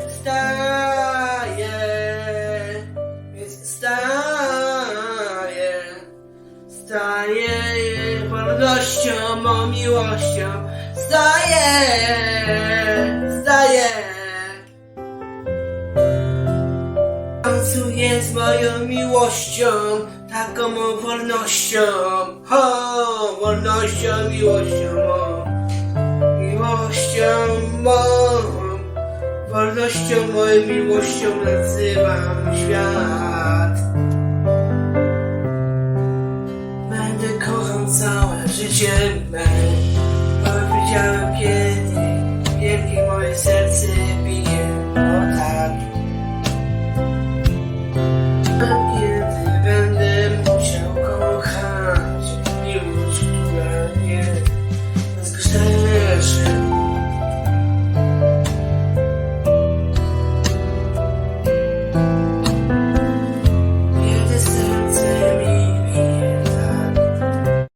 Staję, więc staję, staję wolnością, mą miłością. Staję, staję. Tańcuję z moją miłością, taką wolnością. Ho, wolnością, miłością mą. Miłością mą, wolnością moją miłością nazywam świat. Będę kochał całe życie me, powiedziałem pięknie.